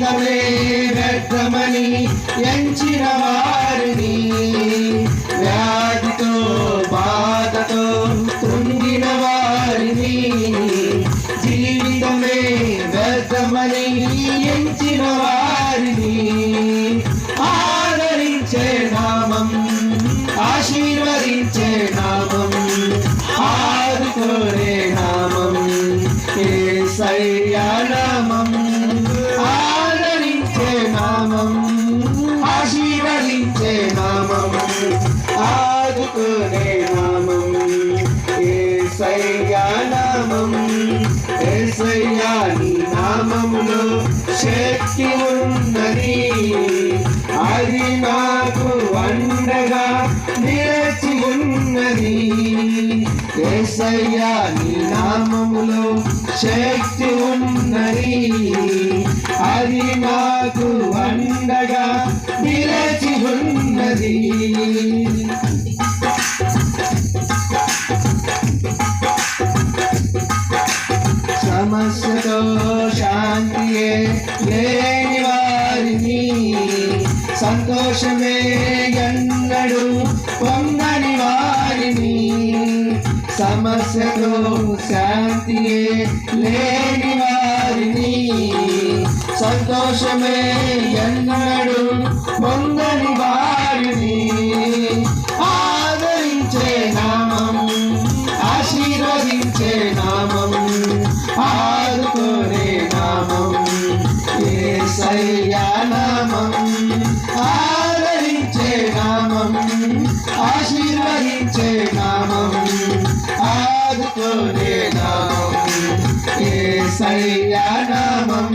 జీవితమే వ్యర్థమని ఎంచిన వారిని ఏసయ్యా నామం ఏసయ్యా నీ నామములో శక్తి ఉన్నది. అది నాకు అండగా నిలిచి ఉన్నది. ఏసయ్యా నీ నామములో శక్తి ఉన్నది. అది నాకు అండగా నిలిచి ఉన్నది. సమస్యతో శాంతియే లేని వారిని సంతోషమే ఎన్నడు పొందని వారిని. సమస్యతో శాంతియే లేని వారిని సంతోషమే ఎన్నడు పొందని వారిని. ఆదరించే నామం ఆశీర్వదించే నామం. ఏసయ్యా నామం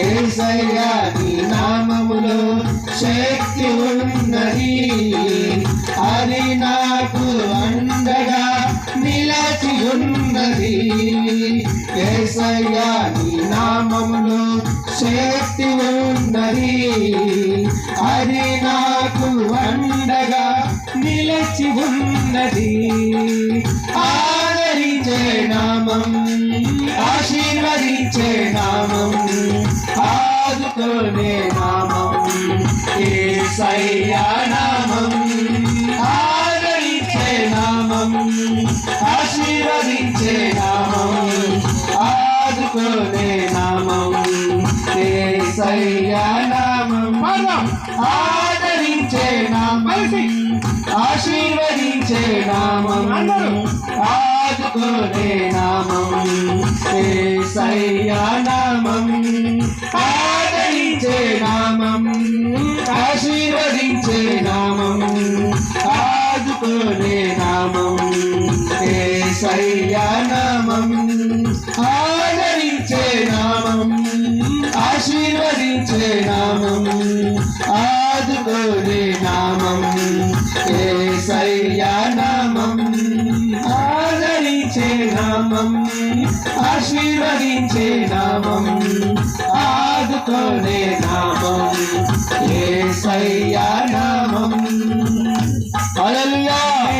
ఏసయ్యా నీ నామములో శక్తి ఉన్నది. అది నాకు అండగా నిలచి ఉన్నది. ఏసయ్యా నీ నామములో శక్తి ఉన్నది. అది నాకు అండగా నిలచి ఉన్నది. ఆశీర్వదించే నామం ఆదుకోనే నామం ఏసయ్యా నామం. ఆదరించే నామం ఆశీర్వదించే నామం ఆదుకోనే నామం ఏసయ్యా నామం. ఆదరించే నామం ఆశీర్వదించే నామం ఆదుకోనే నామం. ఏసయ్యా ఆదరించే నామం ఆశీర్వదించే నామం ఆదుకోనే నామం. ఏసయ్యా ఆదరించే నామం ఆశీర్వదించే నామం. నామం. ఆశీర్వదించే నామం. ఆదుకోనే నామం. ఏసయ్యా నామం. హల్లెలూయా.